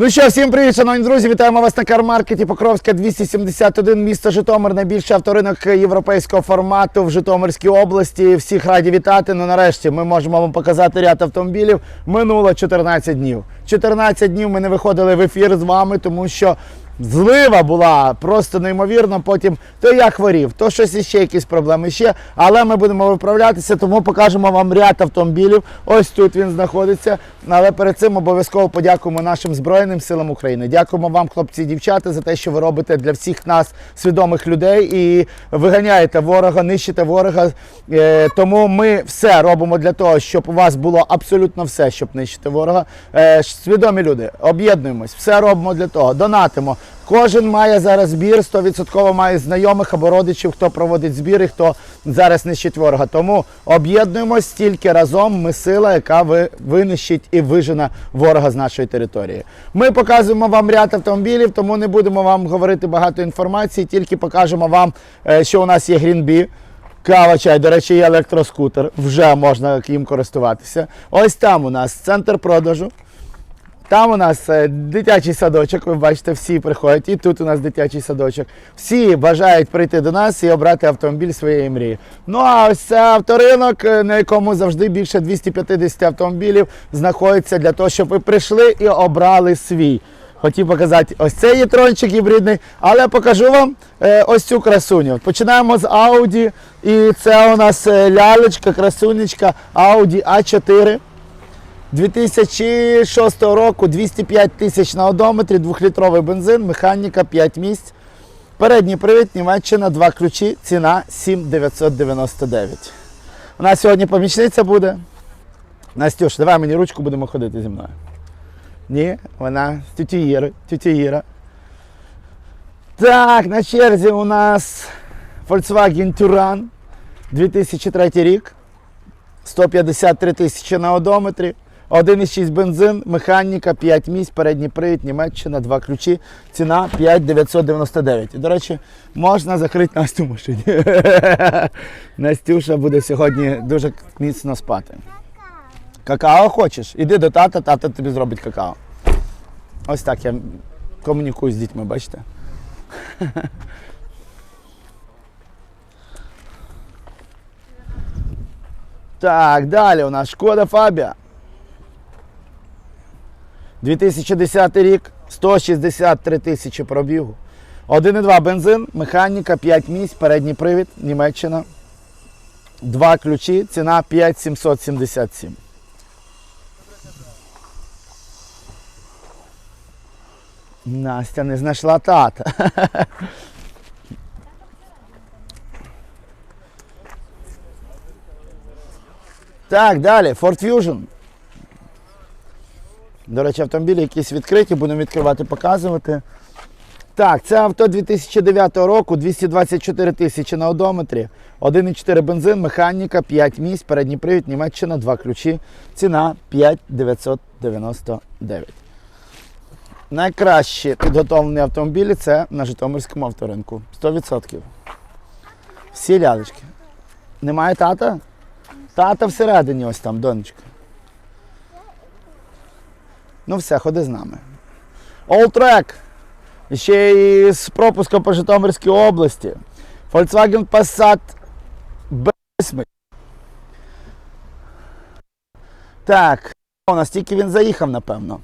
Ну що, всім привіт, шановні друзі! Вітаємо вас на кармаркеті Покровська 271, місто Житомир, найбільший авторинок європейського формату в Житомирській області. Всіх раді вітати. Ну нарешті ми можемо вам показати ряд автомобілів. Минуло 14 днів. 14 днів ми не виходили в ефір з вами, тому що злива була просто неймовірно. Потім то я хворів, то щось іще якісь проблеми ще. Але ми будемо виправлятися, тому покажемо вам ряд автомобілів. Ось тут він знаходиться. Але перед цим обов'язково подякуємо нашим Збройним силам України. Дякуємо вам, хлопці дівчата, за те, що ви робите для всіх нас свідомих людей і виганяєте ворога, нищите ворога. Е, Тому ми все робимо для того, щоб у вас було абсолютно все, щоб нищити ворога. Е, Свідомі люди, об'єднуємось, все робимо для того, донатимо. Кожен має зараз збір, 100% має знайомих або родичів, хто проводить збір і хто зараз нищить ворога. Тому об'єднуємось тільки разом. Ми сила, яка ви- винищить і вижене ворога з нашої території. Ми показуємо вам ряд автомобілів, тому не будемо вам говорити багато інформації, тільки покажемо вам, е, що у нас є Грінбі. Кава, чай, до речі, є електроскутер, вже можна їм користуватися. Ось там у нас центр продажу. Там у нас е, дитячий садочок, ви бачите, всі приходять. І тут у нас дитячий садочок. Всі бажають прийти до нас і обрати автомобіль своєї мрії. Ну а ось це авторинок, е, на якому завжди більше 250 автомобілів знаходиться для того, щоб ви прийшли і обрали свій. Хотів показати ось цей є трончик гібридний, але покажу вам е, ось цю красуню. Починаємо з Audi. І це у нас лялечка, красунечка Audi A4. 2006 року 205 тисяч на одометрі, 2-літровий бензин, механіка 5 місць. Передній привід, Німеччина, два ключі, ціна 7999. У нас сьогодні помічниця буде. Настюш, давай мені ручку будемо ходити зі мною. Ні, вона з тіті Іри, Іра. Так, на черзі у нас Volkswagen Touran 2003 рік. 153 тисячі на одометрі. 1,6 бензин, механіка, 5 місць, передній привід, Німеччина, два ключі. Ціна 5,999. І, до речі, можна закрити Настю машині. Настюша буде сьогодні дуже міцно спати. Какао хочеш? Іди до тата, тата тобі зробить какао. Ось так я комунікую з дітьми, бачите? Так, далі у нас Шкода Фабія. 2010 рік, 163 тисячі пробігу. 1,2 бензин, механіка, 5 місць, передній привід, Німеччина. Два ключі, ціна 5777. Настя не знайшла тата. Так, далі, Ford Fusion. До речі, автомобілі якісь відкриті, будемо відкривати, показувати. Так, це авто 2009 року, 224 тисячі на одометрі, 1,4 бензин, механіка, 5 місць, передній привід, Німеччина, 2 ключі. Ціна 5,999. Найкращі підготовлені автомобілі це на Житомирському авторинку. 100%. Всі лялечки. Немає тата? Тата всередині ось там, донечка. Ну все, ходи з нами. Олтрек. Ще і з пропуском по Житомирській області. Volkswagen Passat B8. Так, у нас тільки він заїхав, напевно.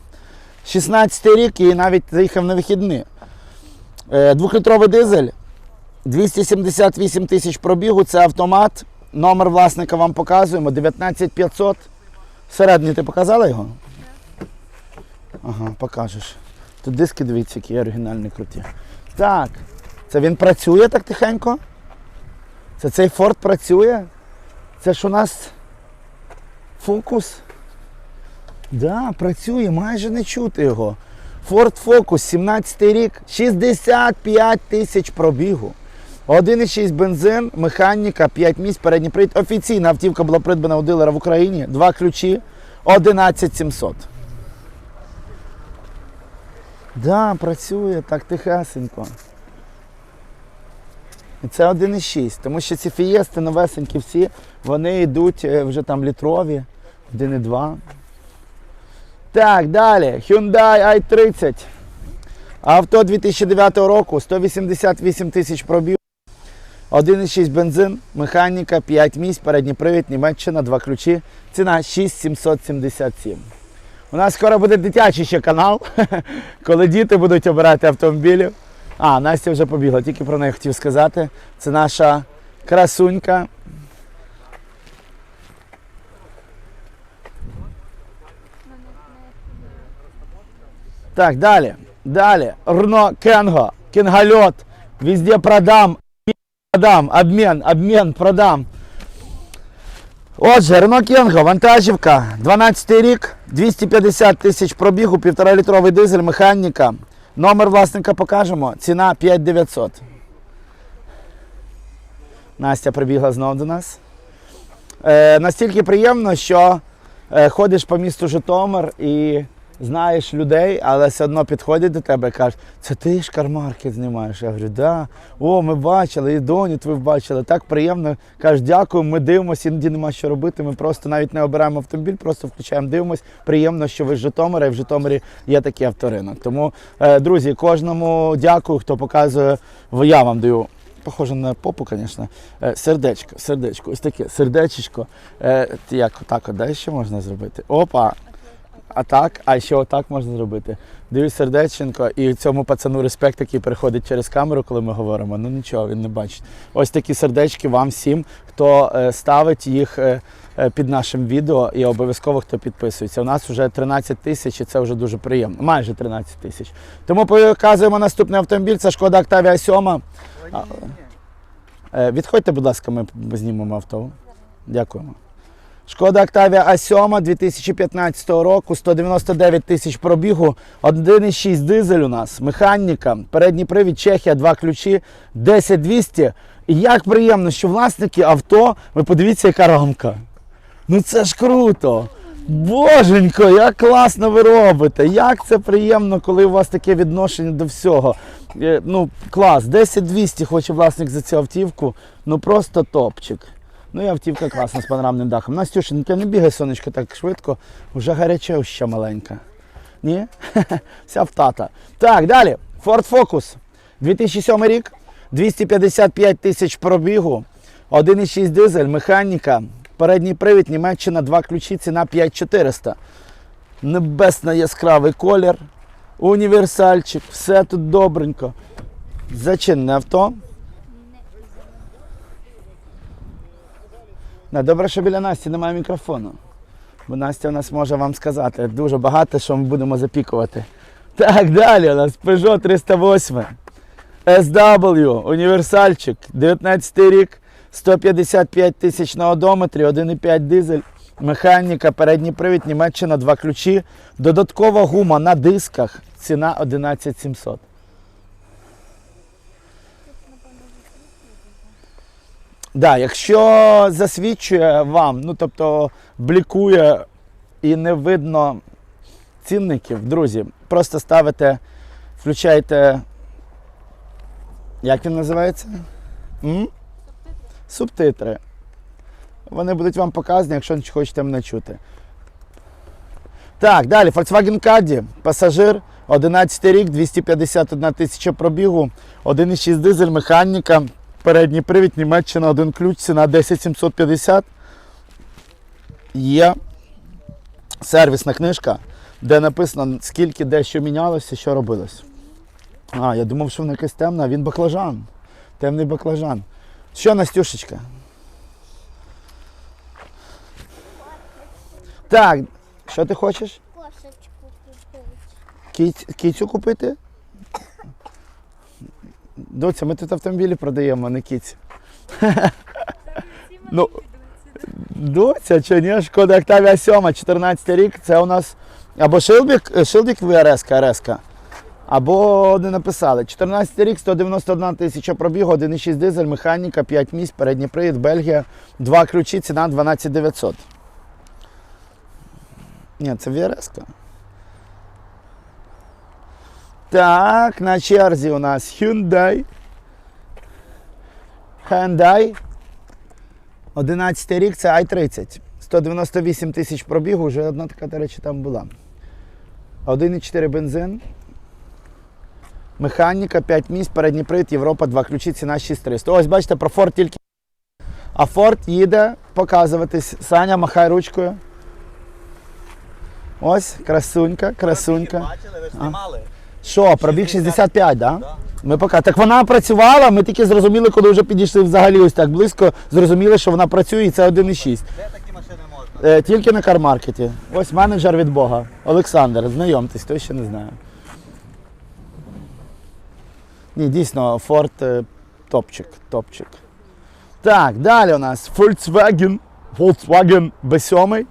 16 рік і навіть заїхав на вихідні. Е, Двохлітровий дизель. 278 тисяч пробігу, це автомат. Номер власника вам показуємо. 19500. Всередині ти показала його? Ага, покажеш. Тут диски, дивіться, які оригінальні круті. Так. Це він працює так тихенько? Це цей Форд працює? Це ж у нас фокус? Да, працює, майже не чути його. Ford Focus, 17 рік, 65 тисяч пробігу. 1,6 бензин, механіка, 5 місць, передній привід. Офіційна автівка була придбана у дилера в Україні. Два ключі, 11700. Да, працює так тихесенько. І це 1,6, тому що ці фієсти новесенькі всі, вони йдуть е, вже там літрові, 1,2. Так, далі. Hyundai i30. Авто 2009 року, 188 тисяч пробіг. 1,6 бензин, механіка, 5 місць, передній привід, Німеччина, 2 ключі. Ціна 6777. У нас скоро буде дитячий ще канал, коли діти будуть обирати автомобілі. А, Настя вже побігла, тільки про неї хотів сказати. Це наша красунька. Так, далі. Далі. Рно Кенго. Кенгольот. Везде продам. Продам. Обмен, обмен, продам. Отже, Рено Кенго, вантажівка, 12 рік, 250 тисяч пробігу, 1,5 літровий дизель, механіка. Номер власника покажемо. Ціна 5900. Настя прибігла знову до нас. Е, настільки приємно, що е, ходиш по місту Житомир і знаєш людей, але все одно підходять до тебе і кажуть, це ти ж кармаркет знімаєш. Я говорю, да. О, ми бачили, і доню твою бачили. Так приємно. Кажуть, дякую, ми дивимося, іноді нема що робити. Ми просто навіть не обираємо автомобіль, просто включаємо, дивимось. Приємно, що ви з Житомира, і в Житомирі є такий авторинок. Тому, е, друзі, кожному дякую, хто показує. Я вам даю. Похоже на попу, звісно. Е, Сердечко, сердечко, ось таке сердечко. Е, як отак, от, да, ще можна зробити? Опа. А так, а ще отак можна зробити. Дивись сердеченко, і цьому пацану респект, який переходить через камеру, коли ми говоримо. Ну нічого, він не бачить. Ось такі сердечки вам всім, хто е, ставить їх е, е, під нашим відео і обов'язково хто підписується. У нас вже 13 тисяч, і це вже дуже приємно. Майже 13 тисяч. Тому показуємо наступний автомобіль. Це шкода Octavia 7. Е, Відходьте, будь ласка, ми знімемо авто. Дякуємо. Шкода Octavia A7 2015 року, 199 тисяч пробігу, 1,6 дизель у нас, механіка, передній привід, Чехія, два ключі, 10200. І як приємно, що власники авто, ви подивіться, яка рамка. Ну це ж круто! Боженько, як класно ви робите! Як це приємно, коли у вас таке відношення до всього. Е, Ну, клас, 10200 хоче власник за цю автівку. Ну просто топчик. Ну і автівка класна з панорамним дахом. Настюшенька, не бігай, сонечко, так швидко. Вже гаряче маленька. Ні? Вся в тата. Так, далі. Ford Focus. 2007 рік, 255 тисяч пробігу, 1,6 дизель, механіка, передній привід, Німеччина, два ключі, ціна 5400. Небесно яскравий колір, універсальчик, все тут добренько. Зачинне авто. Добре, що біля Насті немає мікрофону. Бо Настя у нас може вам сказати дуже багато, що ми будемо запікувати. Так, далі у нас Peugeot 308. SW, універсальчик, 19 рік, 155 тисяч на одометрі, 1,5 дизель, механіка, передній привід, Німеччина, два ключі. Додаткова гума на дисках, ціна 11700. Да, якщо засвідчує вам, ну тобто блікує і не видно цінників, друзі, просто ставите, включаєте. Як він називається? М? Субтитри. Вони будуть вам показані, якщо не хочете мене чути. Так, далі. Volkswagen Caddy, пасажир, 11 рік, 251 тисяча пробігу, 1,6 дизель, механіка, передній привід, Німеччина, один ключ, ціна 10750. Є сервісна книжка, де написано, скільки де що мінялося, що робилось. А, я думав, що вона якась темна, він баклажан. Темний баклажан. Що, Настюшечка? Так, що ти хочеш? Кошечку купити. Кіцю купити? Доця, ми тут автомобілі продаємо, а не кіць. ну, доця, чи ні? Шкода Octavia 7, 14 рік, це у нас або Шилбік, Шилбік ВРС, РС, або не написали. 14 рік, 191 тисяча пробігу, 1,6 дизель, механіка, 5 місць, передній привід, Бельгія, два ключі, ціна 12 900. Ні, це ВРС. Так, на черзі у нас Hyundai. Hyundai. 11 рік це i30. 198 тисяч пробігу, вже одна така, до речі, там була. 1,4 бензин. Механіка, 5 місць, передній привід, Європа, 2 ключі, ціна 6300. Ось бачите, про Ford тільки. А Ford їде показуватись. Саня, махай ручкою. Ось, красунька, красунька. Бачили, ви ж знімали. Що, пробіг 65, да? Ми пока. Так вона працювала, ми тільки зрозуміли, коли вже підійшли взагалі ось так близько, зрозуміли, що вона працює і це 1,6. Де такі машини можна? Е, тільки на кармаркеті. Ось менеджер від Бога. Олександр, знайомтесь, хто ще не знає. Ні, дійсно, Ford е, топчик, топчик. Так, далі у нас Volkswagen. Volkswagen B7.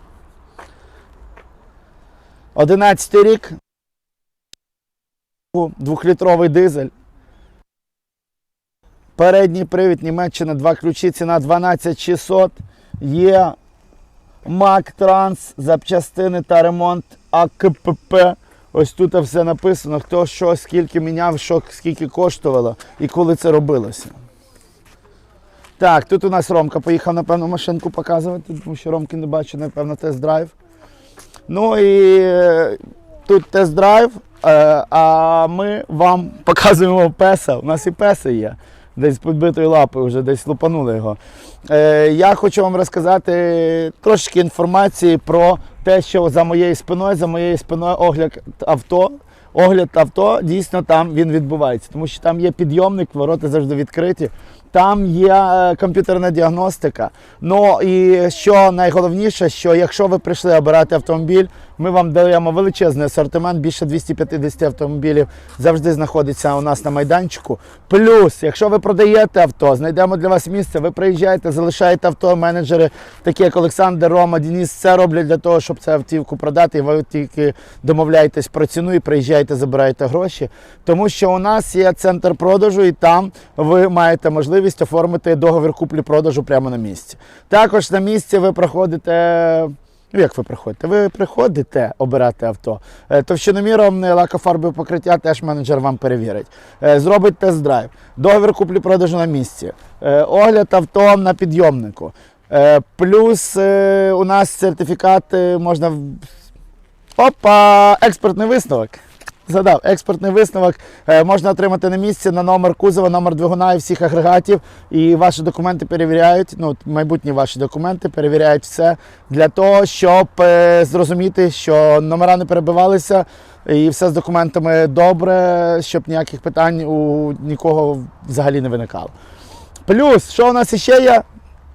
11 рік. Двохлітровий дизель. Передній привід Німеччина, два ключі, ціна 12600. Є МАК Транс, запчастини та ремонт АКПП. Ось тут все написано, хто що, скільки міняв, що скільки коштувало і коли це робилося. Так, тут у нас Ромка поїхав, напевно, машинку показувати, тому що Ромки не бачу, напевно, тест-драйв. Ну і тут тест-драйв, е, а ми вам показуємо песа. У нас і песи є. Десь з підбитою лапою вже десь лупанули його. Е, я хочу вам розказати трошки інформації про те, що за моєю спиною, за моєю спиною огляд авто. Огляд авто дійсно там він відбувається, тому що там є підйомник, ворота завжди відкриті. Там є е, комп'ютерна діагностика. Ну і що найголовніше, що якщо ви прийшли обирати автомобіль, ми вам даємо величезний асортимент, більше 250 автомобілів завжди знаходиться у нас на майданчику. Плюс, якщо ви продаєте авто, знайдемо для вас місце, ви приїжджаєте, залишаєте авто, менеджери, такі як Олександр, Рома, Дініс, все роблять для того, щоб цю автівку продати. І ви тільки домовляєтесь про ціну і приїжджаєте, забираєте гроші. Тому що у нас є центр продажу, і там ви маєте можливість оформити договір куплі-продажу прямо на місці. Також на місці ви проходите. Ну, як ви приходите? Ви приходите обирати авто. Е, Товщиноміром е, лакофарбове покриття теж менеджер вам перевірить. Е, Зробить тест-драйв, договір куплі-продажу на місці, огляд авто на підйомнику. Плюс у нас сертифікат можна. Опа! Експертний висновок. Згадав, експертний висновок е, можна отримати на місці на номер кузова, номер двигуна і всіх агрегатів. І ваші документи перевіряють. Ну, майбутні ваші документи перевіряють все для того, щоб е, зрозуміти, що номера не перебивалися і все з документами добре, щоб ніяких питань у нікого взагалі не виникало. Плюс, що у нас іще є?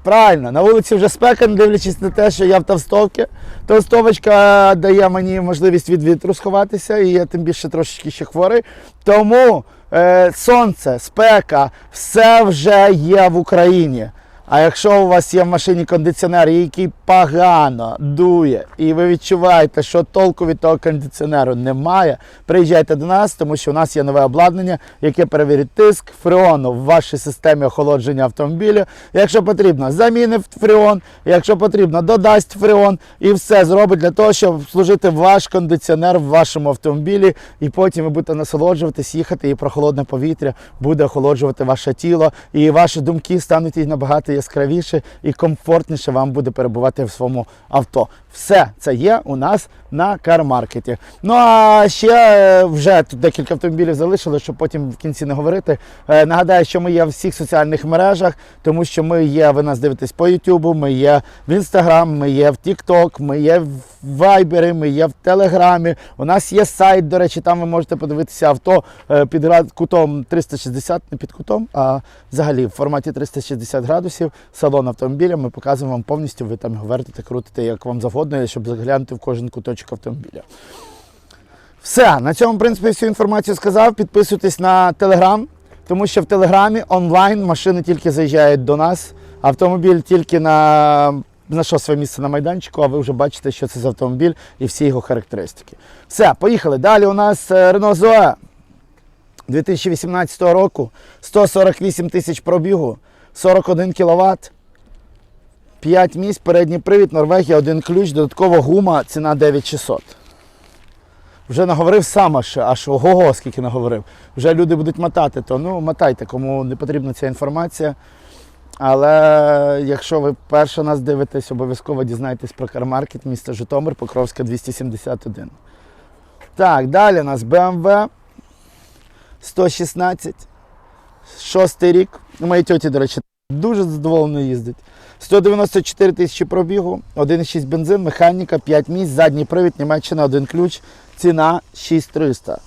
Правильно, на вулиці вже спека, не дивлячись на те, що я в Товстовці. Товстовочка дає мені можливість від вітру сховатися, і я тим більше трошечки ще хворий. Тому е, сонце, спека, все вже є в Україні. А якщо у вас є в машині кондиціонер, який погано дує, і ви відчуваєте, що толку від того кондиціонеру немає, приїжджайте до нас, тому що у нас є нове обладнання, яке перевірить тиск фреону в вашій системі охолодження автомобіля. Якщо потрібно, замінить фреон, якщо потрібно, додасть фреон і все зробить для того, щоб служити ваш кондиціонер в вашому автомобілі, і потім ви будете насолоджуватись, їхати, і прохолодне повітря буде охолоджувати ваше тіло, і ваші думки стануть і набагато яскравіше і комфортніше вам буде перебувати в своєму авто. Все це є у нас на кармаркеті. Ну а ще е, вже тут декілька автомобілів залишили, щоб потім в кінці не говорити. Е, Нагадаю, що ми є в всіх соціальних мережах, тому що ми є, ви нас дивитесь по Ютубу, ми є в Інстаграм, ми є в Тікток, ми є в Вайбері, ми є в Телеграмі. У нас є сайт, до речі, там ви можете подивитися авто е, під кутом 360, не під кутом, а взагалі в форматі 360 градусів. Салон автомобіля. Ми показуємо вам повністю, ви там вертите, крутите, як вам завгодно, щоб заглянути в кожен куточок автомобіля. Все, на цьому, в принципі, всю інформацію сказав. Підписуйтесь на Телеграм, тому що в Телеграмі онлайн машини тільки заїжджають до нас. Автомобіль тільки на знайшов своє місце на майданчику, а ви вже бачите, що це за автомобіль і всі його характеристики. Все, поїхали. Далі у нас Renault Zoe 2018 року, 148 тисяч пробігу, 41 кВт, 5 місць, передній привід, Норвегія, один ключ, додаткова гума, ціна 9600. Вже наговорив сам аж, аж ого, скільки наговорив. Вже люди будуть мотати, то ну мотайте, кому не потрібна ця інформація. Але якщо ви перше нас дивитесь, обов'язково дізнайтесь про кармаркет міста Житомир, Покровська 271. Так, далі у нас BMW 116. Шостий рік. У моїй тьоті, до речі, дуже задоволено їздить. 194 тисячі пробігу, 1,6 бензин, механіка, 5 місць, задній привід, Німеччина, один ключ, ціна 6300.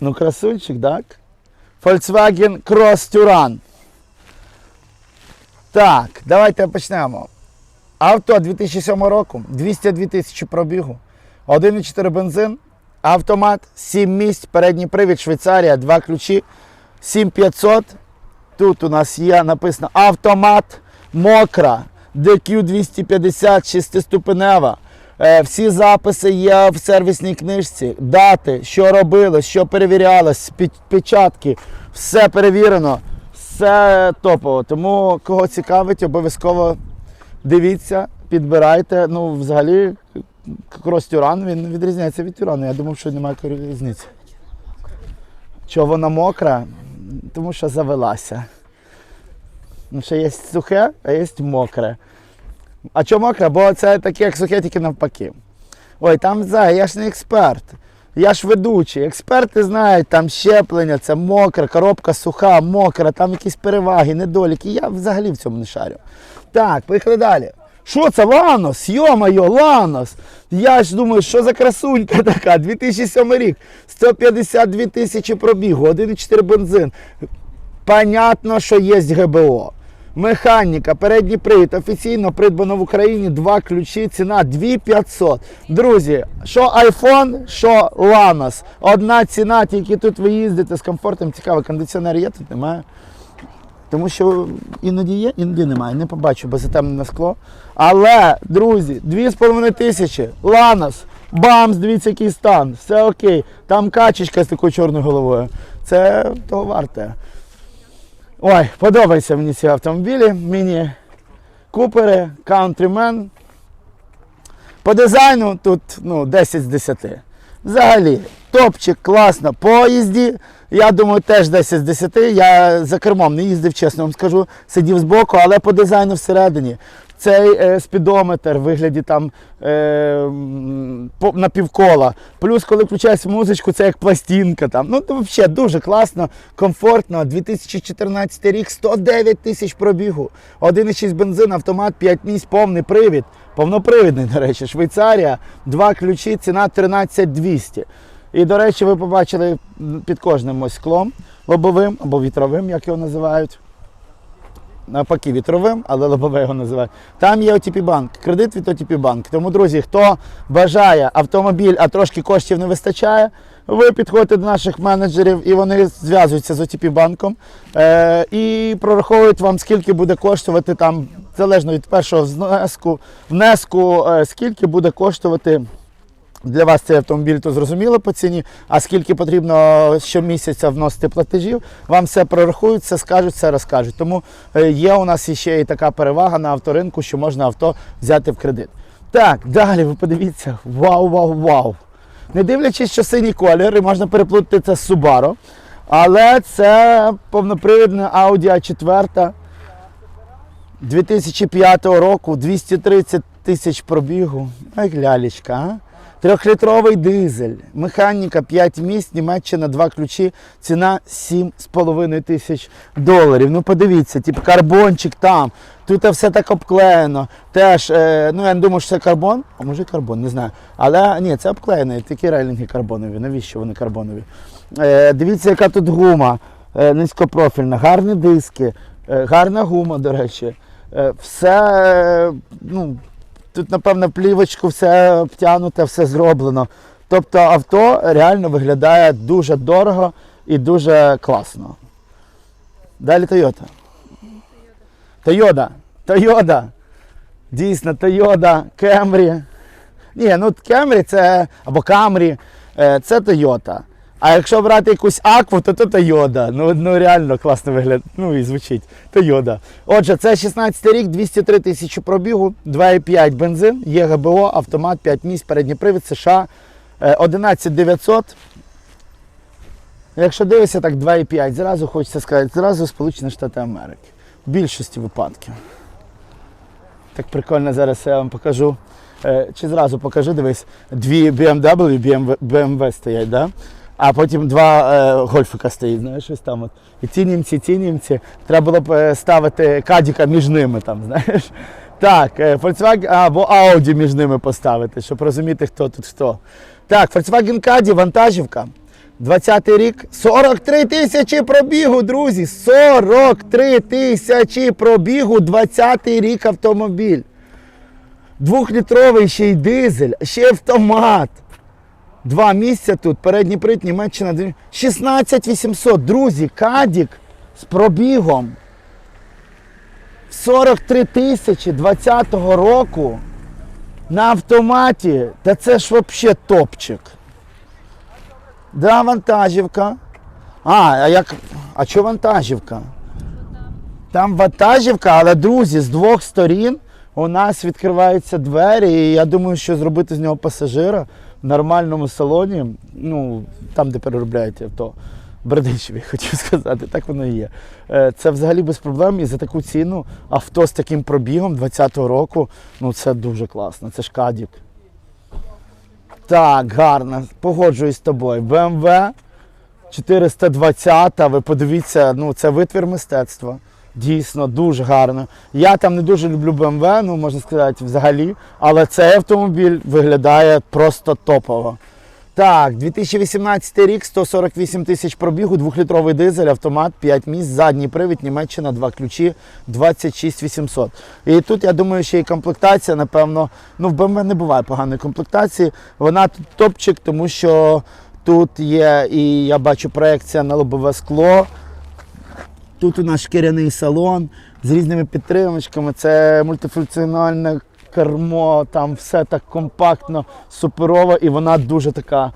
Ну, красунчик, так? Volkswagen Cross Touran. Так, давайте почнемо. Авто 2007 року, 202 тисячі пробігу, 1,4 бензин, автомат, 7 місць, передній привід, Швейцарія, 2 ключі, 7500. Тут у нас є написано автомат, мокра, DQ 250, 6-ступенева. Е, Всі записи є в сервісній книжці, дати, що робилось, що перевірялось, печатки, все перевірено, все топово. Тому кого цікавить, обов'язково дивіться, підбирайте. Ну, взагалі, крос тюран він відрізняється від тюрану. Я думав, що немає різниці. Чого вона мокра? Тому що завелася. Ну, ще є сухе, а є мокре. А чому мокре? Бо це таке, як сухе, тільки навпаки. Ой, там за, я ж не експерт. Я ж ведучий. Експерти знають, там щеплення, це мокре, коробка суха, мокра, там якісь переваги, недоліки. Я взагалі в цьому не шарю. Так, поїхали далі. Що це Ланос? Йо-моє, Ланос! Я ж думаю, що за красунька така? 2007 рік, 152 тисячі пробігу, 1,4 бензин. Понятно, що є ГБО. Механіка, передній привід, офіційно придбано в Україні, два ключі, ціна 2500. Друзі, що iPhone, що Lanos. Одна ціна, тільки тут ви їздите з комфортом. Цікаво, кондиціонер є, тут немає. Тому що іноді є, іноді немає. Не побачу, бо затемнене скло. Але, друзі, 2,5 тисячі, Ланос, бамс, дивіться, який стан, все окей. Там качечка з такою чорною головою. Це того варте. Ой, подобаються мені ці автомобілі. Міні Купери, Countryman. По дизайну тут ну, 10 з 10. Взагалі, топчик, класно. По їзді, я думаю, теж 10 з 10. Я за кермом не їздив, чесно вам скажу, сидів збоку, але по дизайну всередині. Цей е, спідометр в вигляді там е, на півкола. Плюс, коли включаєш музичку, це як пластинка. Там. Ну, то взагалі дуже класно, комфортно. 2014 рік, 109 тисяч пробігу. 1,6 бензин, автомат, 5 місць, повний привід. Повнопривідний, до речі, Швейцарія, два ключі, ціна 13200. І, до речі, ви побачили під кожним ось склом лобовим або вітровим, як його називають навпаки вітровим, але лобове його називають. Там є OTP банк, кредит від OTP банк. Тому, друзі, хто бажає автомобіль, а трошки коштів не вистачає, ви підходите до наших менеджерів і вони зв'язуються з OTP банком е, і прораховують вам, скільки буде коштувати там, залежно від першого внеску, внеску е, скільки буде коштувати. Для вас цей автомобіль то зрозуміло по ціні, а скільки потрібно щомісяця вносити платежів, вам все прорахують, все скажуть, все розкажуть. Тому е, є у нас ще і така перевага на авторинку, що можна авто взяти в кредит. Так, далі ви подивіться, вау, вау, вау. Не дивлячись, що синій колір, і можна переплутати це з Subaru, але це повнопривідна Audi A4 2005 року, 230 тисяч пробігу. Ай, лялечка, а? Трьохлітровий дизель, механіка 5 місць, Німеччина, 2 ключі, ціна 7,5 тисяч доларів. Ну подивіться, тип карбончик там, тут все так обклеєно. Теж, е, ну я не думаю, що це карбон, а може карбон, не знаю. Але ні, це обклеєно, такі рейлінги карбонові. Навіщо вони карбонові? Е, дивіться, яка тут гума е, низькопрофільна, гарні диски, е, гарна гума, до речі. Е, все, е, ну, Тут, напевно, плівочку все обтягнуте, все зроблено. Тобто авто реально виглядає дуже дорого і дуже класно. Далі Toyota. Toyota. Toyota. Дійсно, Toyota, Camry. Ні, ну Camry це або Camry, е, це Toyota. А якщо брати якусь акву, то то Toyota. Ну, ну реально класно виглядає. Ну і звучить. Toyota. Отже, це 16 рік, 203 тисячі пробігу, 2,5 бензин, є ГБО, автомат, 5 місць, передній привід США, е, 11900. Якщо дивишся так 2,5, зразу хочеться сказати, зразу Сполучені Штати Америки. В більшості випадків. Так прикольно зараз я вам покажу. Е, Чи зразу покажу, дивись, дві BMW, BMW, BMW стоять, да? А потім два е, гольфика стоїть, знаєш, ось там. От. І ці німці, ці німці. Треба було б е, ставити кадіка між ними, там, знаєш. Так, е, Volkswagen або Audi між ними поставити, щоб розуміти, хто тут хто. Так, Volkswagen Caddy, вантажівка. 20-й рік, 43 тисячі пробігу, друзі. 43 тисячі пробігу, 20-й рік автомобіль. Двохлітровий ще й дизель, ще й автомат. Два місця тут, передній прит, Німеччина. дві- 16 800. Друзі, Кадік з пробігом 43 тисячі 20-го року на автоматі. Та це ж взагалі топчик. Да, вантажівка. А, а як. А що вантажівка? Там вантажівка, але друзі, з двох сторін у нас відкриваються двері, і я думаю, що зробити з нього пасажира нормальному салоні, ну, там, де переробляють авто. Бердичеві, хотів сказати, так воно і є. Е, Це взагалі без проблем. І за таку ціну авто з таким пробігом 20-го року, ну це дуже класно. Це ж кадік. Так, гарно. Погоджуюсь з тобою. BMW 420, ви подивіться, ну це витвір мистецтва. Дійсно, дуже гарно. Я там не дуже люблю BMW, ну можна сказати, взагалі. Але цей автомобіль виглядає просто топово. Так, 2018 рік, 148 тисяч пробігу, двохлітровий дизель, автомат, 5 місць, задній привід, Німеччина, два ключі, 26 800. І тут, я думаю, ще й комплектація, напевно, ну в BMW не буває поганої комплектації. Вона тут топчик, тому що тут є, і я бачу проекція на лобове скло. Тут у нас шкіряний салон з різними підтримочками. Це мультифункціональне кермо, там все так компактно, суперово, і вона дуже така.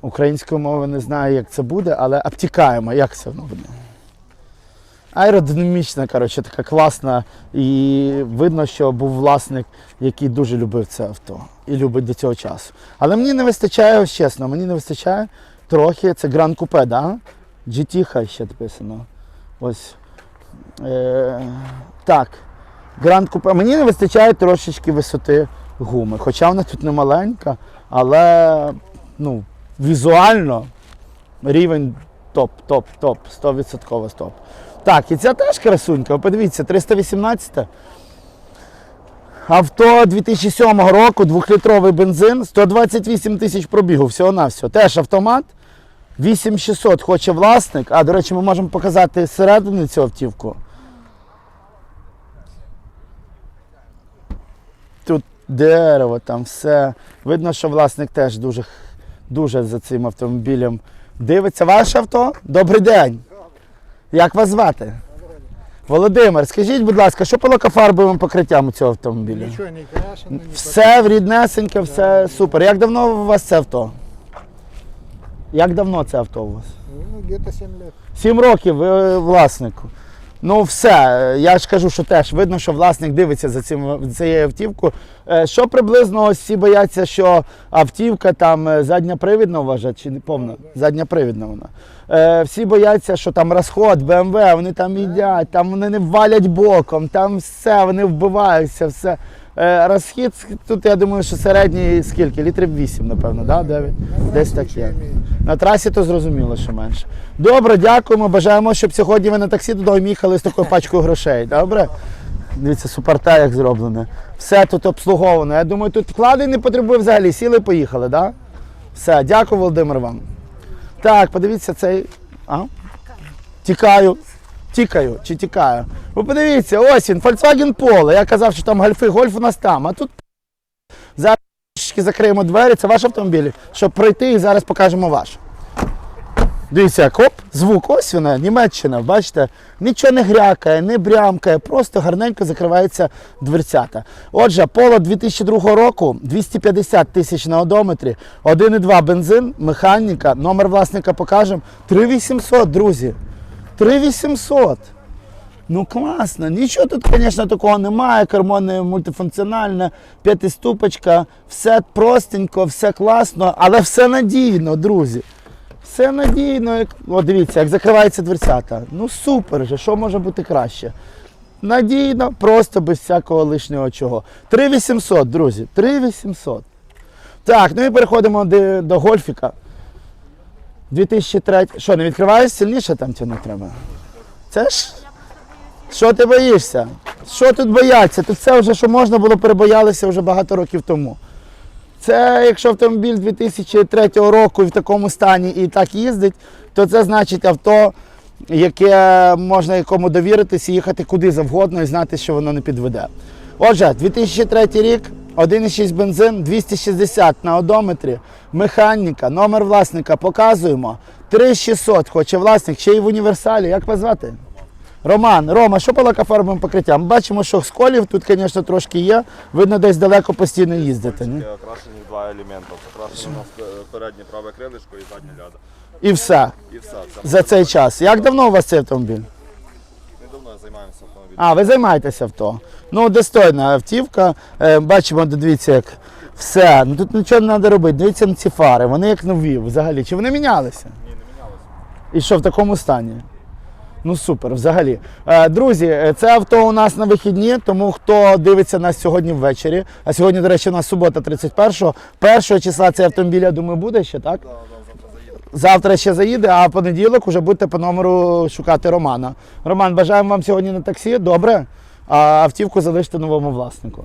Українською мовою не знаю, як це буде, але обтікаємо, як це воно буде. Аеродинамічна, коротше, така класна. І видно, що був власник, який дуже любив це авто і любить до цього часу. Але мені не вистачає, чесно, мені не вистачає трохи. Це Гран Купе, да? GT хай ще написано. Ось. Е, так. Гранд Купе. Мені не вистачає трошечки висоти гуми. Хоча вона тут не маленька, але ну, візуально рівень топ, топ, топ, 100% топ. Так, і ця теж красунька. Подивіться, 318. Авто 2007 року, двохлітровий бензин, 128 тисяч пробігу, всього-навсього. Теж автомат. 8600 хоче власник. А, до речі, ми можемо показати зсередини цю автівку. Тут дерево, там все. Видно, що власник теж дуже, дуже за цим автомобілем дивиться. Ваше авто? Добрий день. Як вас звати? Володимир, скажіть, будь ласка, що по лакофарбовим покриттям у цього автомобіля? Ничего не крашено, Все в ріднесеньке, все супер. Як давно у вас це авто? Як давно це авто у вас? Ну, где-то 7 лет. Сім років ви власнику. Ну все, я ж кажу, що теж видно, що власник дивиться за цим цією автівкою. Е, Що приблизно ось всі бояться, що автівка там е, задньопривідна вважать, чи не повна? Задньопривідна вона. Е, Всі бояться, що там розход БМВ, вони там їдять, там вони не валять боком, там все, вони вбиваються, все. Е, Розхід тут, я думаю, що середній скільки? Літрів 8, напевно, да? 9? Десь таке. На трасі то зрозуміло, що менше. Добре, дякуємо. Бажаємо, щоб сьогодні ви на таксі додому їхали з такою пачкою грошей. Добре? Дивіться, суперта як зроблене. Все тут обслуговано. Я думаю, тут вкладень не потребує взагалі. Сіли, поїхали, так? Да? Все, дякую, Володимир вам. Так, подивіться цей. А? Тікаю. Тікаю чи тікаю. Ви подивіться, ось він, Volkswagen Polo. Я казав, що там гольфи, гольф у нас там. А тут зараз закриємо двері. Це ваш автомобіль, щоб пройти і зараз покажемо ваш. Дивіться, як оп, звук, ось вона, Німеччина, бачите, нічого не грякає, не брямкає, просто гарненько закривається дверцята. Отже, поло 2002 року, 250 тисяч на одометрі, 1,2 бензин, механіка, номер власника покажемо. 3800, друзі. 3800. Ну класно. Нічого тут, звісно, такого немає. Кермо не мультифункціональне, п'ятиступочка, все простенько, все класно, але все надійно, друзі. все надійно. О, дивіться, як закривається дверцята. Ну супер же, що може бути краще? Надійно, просто без всякого лишнього чого. 3800, друзі, 3800. Так, ну і переходимо до, до гольфіка. 2003. Що, не відкриваєш сильніше там тягнути треба? Це ж. Що ти боїшся? Що тут бояться? Тут все вже, що можна було, перебоялися вже багато років тому. Це якщо автомобіль 2003 року і в такому стані і так їздить, то це значить авто, яке можна якому довіритися, їхати куди завгодно і знати, що воно не підведе. Отже, 2003 рік, 1,6 бензин, 260 на одометрі, механіка, номер власника показуємо. 3600 хоче власник, ще й в універсалі. Як вас звати? Роман, Рома, що по лакофарбовим покриттям? Бачимо, що сколів тут, звісно, трошки є. Видно, десь далеко постійно їздите. Ні? Окрашені два елементи. Покрашено у нас е, переднє праве крилишко і заднє ляда. І все І все. Це за цей час. Як давно у вас цей автомобіль? недавно займаємося автомобілем. А, ви займаєтеся авто. Ну, достойна автівка. Е, бачимо, дивіться, як все. Ну тут нічого не треба робити. Дивіться на ці фари. Вони як нові взагалі. Чи вони мінялися? Ні, не мінялося. І що в такому стані? Ну супер, взагалі. Е, друзі, е, це авто у нас на вихідні, тому хто дивиться нас сьогодні ввечері, а сьогодні, до речі, у нас субота 31-го, першого числа цей автомобіль, я думаю, буде ще, так? Да, да, завтра. Завтра ще заїде, а в понеділок вже будете по номеру шукати Романа. Роман, бажаємо вам сьогодні на таксі, добре, а автівку залиште новому власнику.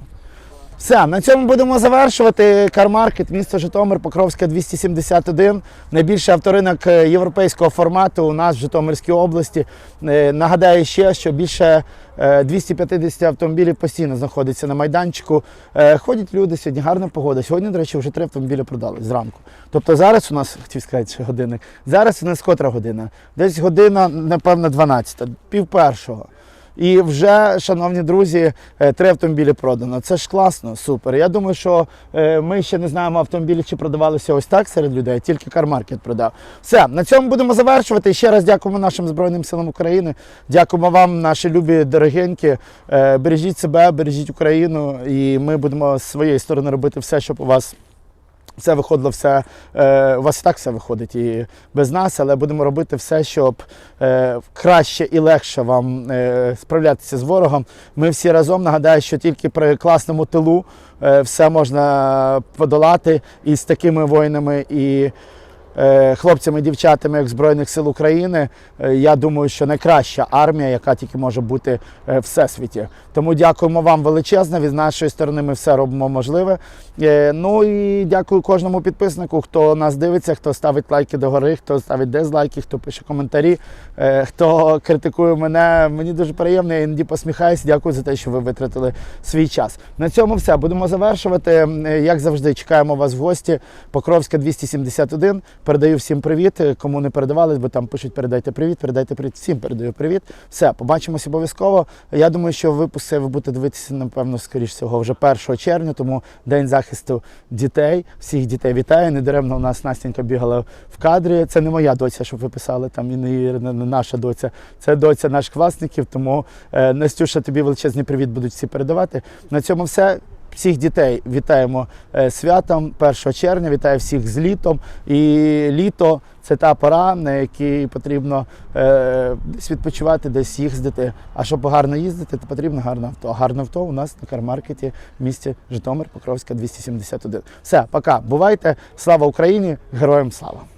Все, на цьому будемо завершувати. Кармаркет, місто Житомир, Покровська 271. Найбільший авторинок е, європейського формату у нас в Житомирській області. Е, Нагадаю ще, що більше е, 250 автомобілів постійно знаходиться на майданчику. Е, Ходять люди сьогодні, гарна погода. Сьогодні, до речі, вже три автомобілі продали зранку. Тобто зараз у нас, хотів сказати, що годинник, зараз у нас котра година? Десь година, напевно, 12, пів першого. І вже, шановні друзі, е, три автомобілі продано. Це ж класно, супер. Я думаю, що е, ми ще не знаємо автомобілі, чи продавалися ось так серед людей, тільки кармаркет продав. Все, на цьому будемо завершувати. І ще раз дякуємо нашим Збройним силам України. Дякуємо вам, наші любі дорогенькі. Е, Бережіть себе, бережіть Україну, і ми будемо з своєї сторони робити все, щоб у вас. Все виходило, все е, у вас і так все виходить і без нас, але будемо робити все, щоб е, краще і легше вам е, справлятися з ворогом. Ми всі разом нагадаю, що тільки при класному тилу все можна подолати і з такими воїнами і. Е, Хлопцями і дівчатами як Збройних сил України, е, я думаю, що найкраща армія, яка тільки може бути е, в всесвіті. Тому дякуємо вам величезно. Від нашої сторони ми все робимо можливе. Ну і дякую кожному підписнику, хто нас дивиться, хто ставить лайки догори, хто ставить дизлайки, хто пише коментарі, хто критикує мене. Мені дуже приємно, я іноді посміхаюся. Дякую за те, що ви витратили свій час. На цьому все. Будемо завершувати. Як завжди, чекаємо вас в гості. Покровська 271. Передаю всім привіт. Е, Кому не передавали, бо там пишуть передайте привіт, передайте привіт. Всім передаю привіт. Все, побачимось обов'язково. Я думаю, що випуск ви будете дивитися, напевно, скоріш всього, вже 1 червня, тому День захисту дітей. Всіх дітей вітаю. Недаремно у нас Настенька бігала в кадрі. Це не моя доця, щоб ви писали, там і не не наша доця. Це доця наших власників. Тому е, Настюша, тобі величезний привіт будуть всі передавати. На цьому все. Всіх дітей вітаємо е, святом 1 червня. Вітаю всіх з літом. І літо це та пора, на якій потрібно е, десь відпочивати, десь їздити. А щоб гарно їздити, то потрібно гарне авто. Гарне авто у нас на кармаркеті в місті Житомир, Покровська 271. Все, пока. Бувайте. Слава Україні! Героям слава!